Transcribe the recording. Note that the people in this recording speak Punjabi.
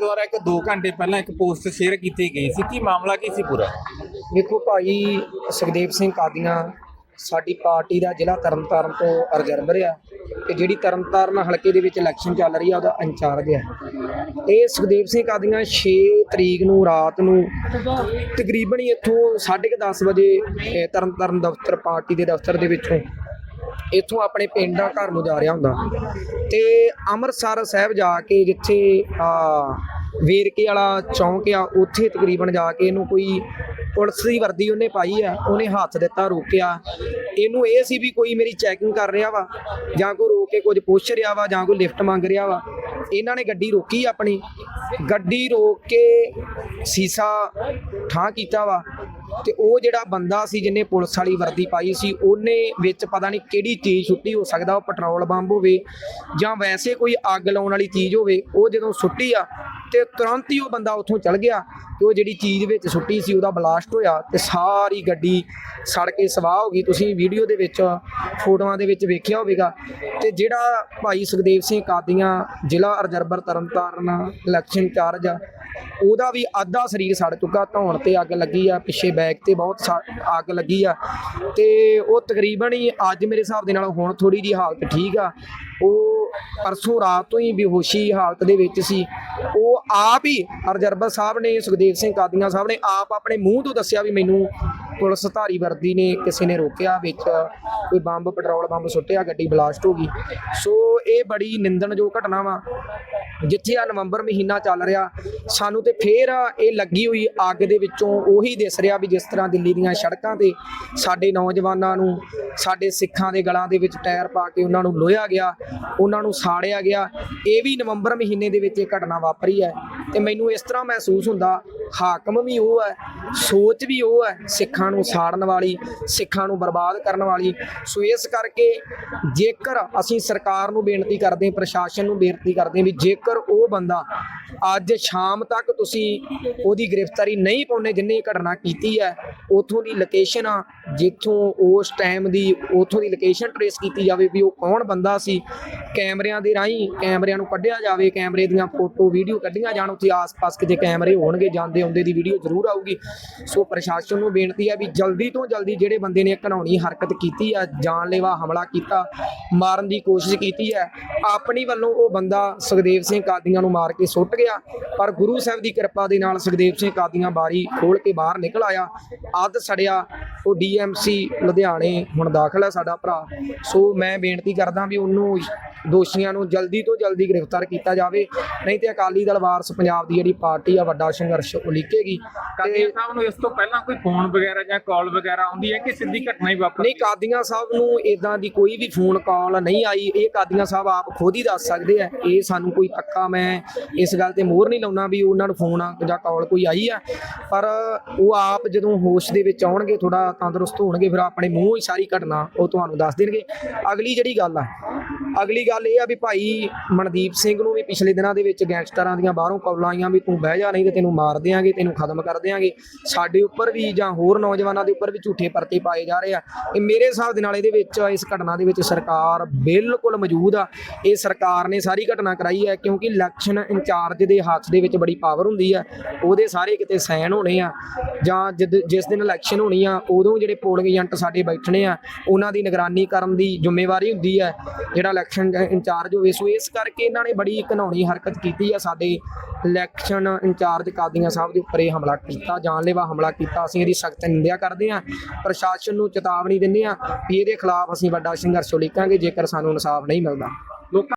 ਦੁਆਰਾ ਇੱਕ 2 ਘੰਟੇ ਪਹਿਲਾਂ ਇੱਕ ਪੋਸਟ ਸ਼ੇਅਰ ਕੀਤੀ ਗਈ ਸੀ। ਕੀ ਮਾਮਲਾ ਕੀ ਸੀ ਪੂਰਾ? ਵੇਖੋ ਭਾਈ, ਸੁਖਦੇਵ ਸਿੰਘ ਕਾਦੀਆਂ ਸਾਡੀ ਪਾਰਟੀ ਦਾ ਜ਼ਿਲ੍ਹਾ ਤਰਨਤਾਰਨ ਤੋਂ ਰਿਜ਼ਰਵਰ ਆ ਤੇ ਜਿਹੜੀ ਤਰਨਤਾਰਨ ਹਲਕੇ ਦੇ ਵਿੱਚ ਇਲੈਕਸ਼ਨ ਚੱਲ ਰਹੀ ਆ, ਉਹਦਾ ਇੰਚਾਰਜ ਆ। ਇਹ ਸੁਖਦੇਵ ਸਿੰਘ ਕਾਦੀਆਂ 6 ਤਰੀਕ ਨੂੰ ਰਾਤ ਨੂੰ ਤਕਰੀਬਨ ਹੀ ਇੱਥੋਂ 10:30 ਵਜੇ ਤਰਨਤਾਰਨ ਦਫ਼ਤਰ, ਪਾਰਟੀ ਦੇ ਦਫ਼ਤਰ ਦੇ ਵਿੱਚੋਂ ਇੱਥੋਂ ਆਪਣੇ ਪਿੰਡਾਂ ਘਰ ਨੂੰ ਜਾ ਰਿਹਾ ਹੁੰਦਾ। ਤੇ ਅੰਮ੍ਰਿਤਸਰ ਸਾਹਿਬ ਜਾ ਕੇ ਜਿੱਥੇ, ਆ, ਵੇਰਕੇ ਵਾਲਾ ਚੌਂਕ ਆ, ਉੱਥੇ ਤਕਰੀਬਨ ਜਾ ਕੇ ਇਹਨੂੰ ਕੋਈ ਪੁਲਿਸ ਦੀ ਵਰਦੀ ਉਹਨੇ ਪਾਈ ਆ, ਉਹਨੇ ਹੱਥ ਦਿੱਤਾ, ਰੋਕਿਆ। ਇਹਨੂੰ ਇਹ ਸੀ ਵੀ ਕੋਈ ਮੇਰੀ ਚੈਕਿੰਗ ਕਰ ਰਿਹਾ ਵਾ, ਜਾਂ ਕੋਈ ਰੋਕ ਕੇ ਕੁਝ ਪੁੱਛ ਰਿਹਾ ਵਾ, ਜਾਂ ਕੋਈ ਲਿਫਟ ਮੰਗ ਰਿਹਾ ਵਾ। ਇਹਨਾਂ ਨੇ ਗੱਡੀ ਰੋਕੀ ਆਪਣੀ। ਗੱਡੀ ਰੋਕ ਕੇ ਸੀਸਾ ਠਾਂ ਕੀਤਾ ਵਾ। ਤੇ ਉਹ ਜਿਹੜਾ ਬੰਦਾ ਸੀ ਜਿਹਨੇ ਪੁਲਿਸ ਵਾਲੀ ਵਰਦੀ ਪਾਈ ਸੀ, ਉਹਨੇ ਵਿੱਚ ਪਤਾ ਨਹੀਂ ਕਿਹੜੀ ਚੀਜ਼ ਸੁੱਟੀ, ਹੋ ਸਕਦਾ ਉਹ ਪੈਟਰੋਲ ਬੰਬ ਹੋਵੇ ਜਾਂ ਵੈਸੇ ਕੋਈ ਅੱਗ ਲਾਉਣ ਵਾਲੀ ਚੀਜ਼ ਹੋਵੇ, ਉਹ ਜਦੋਂ ਸੁੱਟੀ ਆ ਤੇ ਤੁਰੰਤ ਹੀ ਉਹ ਬੰਦਾ ਉੱਥੋਂ ਚਲ ਗਿਆ ਤੇ ਉਹ ਜਿਹੜੀ ਚੀਜ਼ ਵਿੱਚ ਸੁੱਟੀ ਸੀ, ਉਹਦਾ ਬਲਾਸਟ ਹੋਇਆ ਤੇ ਸਾਰੀ ਗੱਡੀ ਸੜ ਕੇ ਸਵਾਹ ਹੋ ਗਈ। ਤੁਸੀਂ ਵੀਡੀਓ ਦੇ ਵਿੱਚ, ਫੋਟੋਆਂ ਦੇ ਵਿੱਚ ਵੇਖਿਆ ਹੋਵੇਗਾ ਤੇ ਜਿਹੜਾ ਭਾਈ ਸੁਖਦੇਵ ਸਿੰਘ ਕਾਦੀਆਂ ਜ਼ਿਲ੍ਹਾ ਰਿਜ਼ਰਵਰ ਤਰਨਤਾਰਨ ਇਲੈਕਸ਼ਨ ਚਾਰਜ ਆ, ਉਹਦਾ ਵੀ ਅੱਧਾ ਸਰੀਰ ਸੜ ਚੁੱਕਾ, ਧੌਣ ਤੇ ਅੱਗ ਲੱਗੀ ਆ, ਪਿੱਛੇ ਬੈਕ ਤੇ ਬਹੁਤ ਸਾ- ਅੱਗ ਲੱਗੀ ਆ। ਤੇ ਉਹ ਤਕਰੀਬਨ ਹੀ ਅੱਜ ਮੇਰੇ ਹਿਸਾਬ ਦੇ ਨਾਲ ਹੁਣ ਥੋੜੀ ਜੀ ਹਾਲਤ ਠੀਕ ਆ। ਉਹ ਪਰਸੋਂ ਰਾਤ ਤੋਂ ਹੀ ਬੇਹੋਸ਼ੀ ਹਾਲਤ ਦੇ ਵਿੱਚ ਸੀ। ਉਹ ਆਪ ਹੀ ਰਿਜ਼ਰਵਰ ਸਾਹਿਬ ਨੇ, ਸੁਖਦੇਵ ਸਿੰਘ ਕਾਦੀਆਂ ਸਾਹਿਬ ਨੇ ਆਪ ਆਪਣੇ ਮੂੰਹ ਤੋਂ ਦੱਸਿਆ ਵੀ ਮੈਨੂੰ ਪੁਲਿਸ ਧਾਰੀ ਵਰਦੀ ਨੇ ਕਿਸੇ ਨੇ ਰੋਕਿਆ ਵਿੱਚ, ਕੋਈ ਬੰਬ, ਪੈਟਰੋਲ ਬੰਬ ਸੁੱਟਿਆ, ਗੱਡੀ ਬਲਾਸਟ ਹੋ ਗਈ। ਸੋ ਇਹ ਬੜੀ ਨਿੰਦਣਯੋਗ ਘਟਨਾ ਵਾ। ਜਿੱਥੇ ਆ ਨਵੰਬਰ ਮਹੀਨਾ ਚੱਲ ਰਿਹਾ, ਸਾਨੂੰ ਤੇ ਫੇਰ ਇਹ ਲੱਗੀ ਹੋਈ ਅੱਗ ਦੇ ਵਿੱਚੋਂ ਉਹੀ ਦਿਸ ਰਿਹਾ ਵੀ ਜਿਸ ਤਰ੍ਹਾਂ ਦਿੱਲੀ ਦੀਆਂ ਸੜਕਾਂ ਤੇ ਸਾਡੇ ਨੌਜਵਾਨਾਂ ਨੂੰ, ਸਾਡੇ ਸਿੱਖਾਂ ਦੇ ਗਲਾਂ ਦੇ ਵਿੱਚ ਟਾਇਰ ਪਾ ਕੇ ਉਹਨਾਂ ਨੂੰ ਲੋਹਿਆ ਗਿਆ, ਉਹਨਾਂ ਨੂੰ ਸਾੜਿਆ ਗਿਆ। ਇਹ ਵੀ ਨਵੰਬਰ ਮਹੀਨੇ ਦੇ ਵਿੱਚ ਇਹ ਘਟਨਾ ਵਾਪਰੀ ਹੈ। ਤੇ ਮੈਨੂੰ ਇਸ ਤਰ੍ਹਾਂ ਮਹਿਸੂਸ ਹੁੰਦਾ, ਹਾਕਮ ਵੀ ਉਹ ਹੈ, ਸੋਚ ਵੀ ਉਹ ਹੈ, ਸਿੱਖਾਂ ਨੂੰ ਸਾੜਨ ਵਾਲੀ, ਸਿੱਖਾਂ ਨੂੰ ਬਰਬਾਦ ਕਰਨ ਵਾਲੀ। ਸੋ ਇਸ ਕਰਕੇ ਜੇਕਰ ਅਸੀਂ ਸਰਕਾਰ ਨੂੰ ਬੇਨਤੀ ਕਰਦੇ ਹਾਂ, ਪ੍ਰਸ਼ਾਸਨ ਨੂੰ ਬੇਨਤੀ ਕਰਦੇ ਹਾਂ ਵੀ ਜੇਕਰ ਉਹ ਬੰਦਾ ਅੱਜ ਸ਼ਾਮ ਤੱਕ ਤੁਸੀਂ ਉਹਦੀ ਗ੍ਰਿਫਤਾਰੀ ਨਹੀਂ ਪਾਉਣੇ ਜਿੰਨੇ ਘਟਨਾ ਕੀਤੀ ਹੈ, ਉਥੋਂ ਦੀ ਲੋਕੇਸ਼ਨ ਆ, ਜਿੱਥੋਂ ਉਸ ਟਾਈਮ ਦੀ, ਉਥੋਂ ਦੀ ਲੋਕੇਸ਼ਨ ਟਰੇਸ ਕੀਤੀ ਜਾਵੇ ਵੀ ਉਹ ਕੌਣ ਬੰਦਾ ਸੀ, ਕੈਮਰਿਆਂ ਦੇ ਰਾਹੀਂ ਕੈਮਰਿਆਂ ਨੂੰ ਕੱਢਿਆ ਜਾਵੇ, ਕੈਮਰੇ ਦੀਆਂ ਫੋਟੋ ਵੀਡੀਓ ਕੱਢੀਆਂ ਜਾਣ ਉੱਥੇ ਆਸ-ਪਾਸ ਕਿਤੇ ਕੈਮਰੇ ਹੋਣਗੇ, ਜਾਂਦੇ ਆਉਂਦੇ ਦੀ ਵੀਡੀਓ ਜ਼ਰੂਰ ਆਊਗੀ। ਸੋ ਪ੍ਰਸ਼ਾਸਨ ਨੂੰ ਬੇਨਤੀ ਹੈ ਵੀ ਜਲਦੀ ਤੋਂ ਜਲਦੀ ਜਿਹੜੇ ਬੰਦੇ ਨੇ ਇਹ ਹਰਕਤ ਕੀਤੀ ਆ ਜਾਨਲੇਵਾ ਹਮਲਾ ਕੀਤਾ, ਮਾਰਨ ਦੀ ਕੋਸ਼ਿਸ਼ ਕੀਤੀ ਹੈ, ਆਪਣੀ ਵੱਲੋਂ ਉਹ ਬੰਦਾ ਸੁਖਦੇਵ ਸਿੰਘ ਕਾਦੀਆਂ ਨੂੰ ਮਾਰ ਕੇ ਸੁੱਟ ਗਿਆ। ਪਰ ਗੁਰੂ ਸਾਹਿਬ ਦੀ ਕਿਰਪਾ ਦੇ ਨਾਲ ਸੁਖਦੇਵ ਸਿੰਘ ਕਾਦੀਆਂ ਬਾਰੀ ਖੋਲ ਕੇ ਬਾਹਰ ਨਿਕਲ ਆਇਆ। ਅੱਧ ਸੜਿਆ, ਉਹ ਡੀਐਮਸੀ ਲੁਧਿਆਣੇ ਹੁਣ ਦਾਖਲ ਹੈ ਸਾਡਾ ਭਰਾ। ਸੋ ਮੈਂ ਬੇਨਤੀ ਕਰਦਾ ਵੀ ਉਹਨੂੰ ਦੋਸ਼ੀਆਂ ਨੂੰ ਜਲਦੀ ਤੋਂ ਜਲਦੀ ਗ੍ਰਿਫਤਾਰ ਕੀਤਾ ਜਾਵੇ। ਨਹੀਂ ਤੇ ਅਕਾਲੀ ਦਲ ਵਾਰਸ ਪੰਜਾਬ ਦੀ ਜਿਹੜੀ ਪਾਰਟੀ ਆ ਵੱਡਾ ਸੰਘਰਸ਼ ਉਲੀਕੇਗੀ। ਕਾਦੀਆਂ ਸਾਹਿਬ ਨੂੰ ਇਸ ਤੋਂ ਪਹਿਲਾਂ ਕੋਈ ਫੋਨ ਵਗੈਰਾ ਜਾਂ ਕਾਲ ਵਗੈਰਾ ਆਉਂਦੀ ਹੈ ਕਿ ਸਿੱਧੀ ਘਟਨਾ ਹੀ ਵਾਪਰਦੀ ਨਹੀਂ ਕਾਦੀਆਂ ਸਾਹਿਬ ਨੂੰ ਇਦਾਂ ਦੀ ਕੋਈ ਵੀ ਫੋਨ ਕਾਲ ਨਹੀਂ ਆਈ। ਇਹ ਕਾਦੀਆਂ ਸਾਹਿਬ ਆਪ ਖੁਦ ਹੀ ਦੱਸ ਸਕਦੇ ਆ। ਇਹ ਸਾਨੂੰ ਕੋਈ ਪੱਕਾ ਮੈਂ ਇਸ ਗੱਲ ਤੇ ਮੋਹਰ ਨਹੀਂ ਲਾਉਣਾ ਵੀ ਉਹਨਾਂ ਨੂੰ ਫੋਨ ਜਾਂ ਕਾਲ ਕੋਈ ਆਈ ਆ। ਪਰ ਉਹ ਆਪ ਜਦੋਂ ਹੋਸ਼ ਦੇ ਵਿੱਚ ਆਉਣਗੇ ਥੋੜਾ ਤੰਦਰੁਸਤ ਹੋਣਗੇ ਫਿਰ ਆਪਣੇ ਮੂੰਹੋਂ ਹੀ ਸਾਰੀ ਘਟਨਾ ਉਹ ਤੁਹਾਨੂੰ ਦੱਸ ਦੇਣਗੇ। ਅਗਲੀ ਜਿਹੜੀ ਗੱਲ ਆ ਅਗਲੀ ਗੱਲ ਇਹ ਆ ਵੀ ਭਾਈ ਮਨਦੀਪ ਸਿੰਘ ਨੂੰ ਵੀ ਪਿਛਲੇ ਦਿਨਾਂ ਦੇ ਵਿੱਚ ਗੈਂਗਸਟਰਾਂ ਦੀਆਂ ਬਾਹਰੋਂ ਕਾਲਾਂ ਆਈਆਂ ਵੀ ਤੂੰ ਬਹਿ ਜਾ, ਨਹੀਂ ਤੇ ਤੈਨੂੰ ਮਾਰ ਦਿਆਂਗੇ, ਤੈਨੂੰ ਖਤਮ ਕਰ ਦਿਆਂਗੇ। ਸਾਡੇ ਉੱਪਰ ਵੀ ਜਾਂ ਹੋਰ ਨੌਜਵਾਨਾਂ ਦੇ ਉੱਪਰ ਵੀ ਝੂਠੇ ਪਰਤੇ ਪਾਏ ਜਾ ਰਹੇ ਆ। ਇਹ ਮੇਰੇ ਹਿਸਾਬ ਦੇ ਨਾਲ ਇਹਦੇ ਵਿੱਚ, ਇਸ ਘਟਨਾ ਦੇ ਵਿੱਚ ਸਰਕਾਰ ਬਿਲਕੁਲ ਮੌਜੂਦ ਆ। ਇਹ ਸਰਕਾਰ ਨੇ ਸਾਰੀ ਘਟਨਾ ਕਰਾਈ ਹੈ ਕਿਉਂਕਿ ਇਲੈਕਸ਼ਨ ਇੰਚਾਰਜ ਦੇ ਹੱਥ ਦੇ ਵਿੱਚ ਬੜੀ ਪਾਵਰ ਹੁੰਦੀ ਆ। ਉਹਦੇ ਸਾਰੇ ਕਿਤੇ ਸਾਈਨ ਹੋਣੇ ਆ। ਜਾਂ ਜਦ ਜਿਸ ਦਿਨ ਇਲੈਕਸ਼ਨ ਹੋਣੀ ਆ, ਉਦੋਂ ਜਿਹੜੇ ਪੋਲਿੰਗ ਏਜੰਟ ਸਾਡੇ ਬੈਠਣੇ ਆ, ਉਹਨਾਂ ਦੀ ਨਿਗਰਾਨੀ ਕਰਨ ਦੀ ਜ਼ਿੰਮੇਵਾਰੀ ਹੁੰਦੀ ਹੈ ਜਿਹੜਾ ਇਲੈਕਸ਼ਨ ਇੰਚਾਰਜ ਹੋਵੇ ਸੋ ਇਸ ਕਰਕੇ ਇਹਨਾਂ ਨੇ ਬੜੀ ਘਿਨਾਉਣੀ ਹਰਕਤ ਕੀਤੀ ਆ। ਸਾਡੇ ਇਲੈਕਸ਼ਨ ਇੰਚਾਰਜ ਕਾਦੀਆਂ ਸਾਹਿਬ ਦੇ ਉੱਪਰ ਇਹ ਹਮਲਾ ਕੀਤਾ, ਜਾਨਲੇਵਾ ਹਮਲਾ ਕੀਤਾ। ਅਸੀਂ ਇਹਦੀ ਸਖਤ ਨਿੰਦਿਆ ਕਰਦੇ ਹਾਂ ਪ੍ਰਸ਼ਾਸਨ ਨੂੰ ਚੇਤਾਵਨੀ ਦਿੰਦੇ ਹਾਂ ਵੀ ਇਹਦੇ ਖਿਲਾਫ ਅਸੀਂ ਵੱਡਾ ਸੰਘਰਸ਼ ਉਲੀਕਾਂਗੇ ਜੇਕਰ ਸਾਨੂੰ ਇਨਸਾਫ ਨਹੀਂ ਮਿਲਦਾ।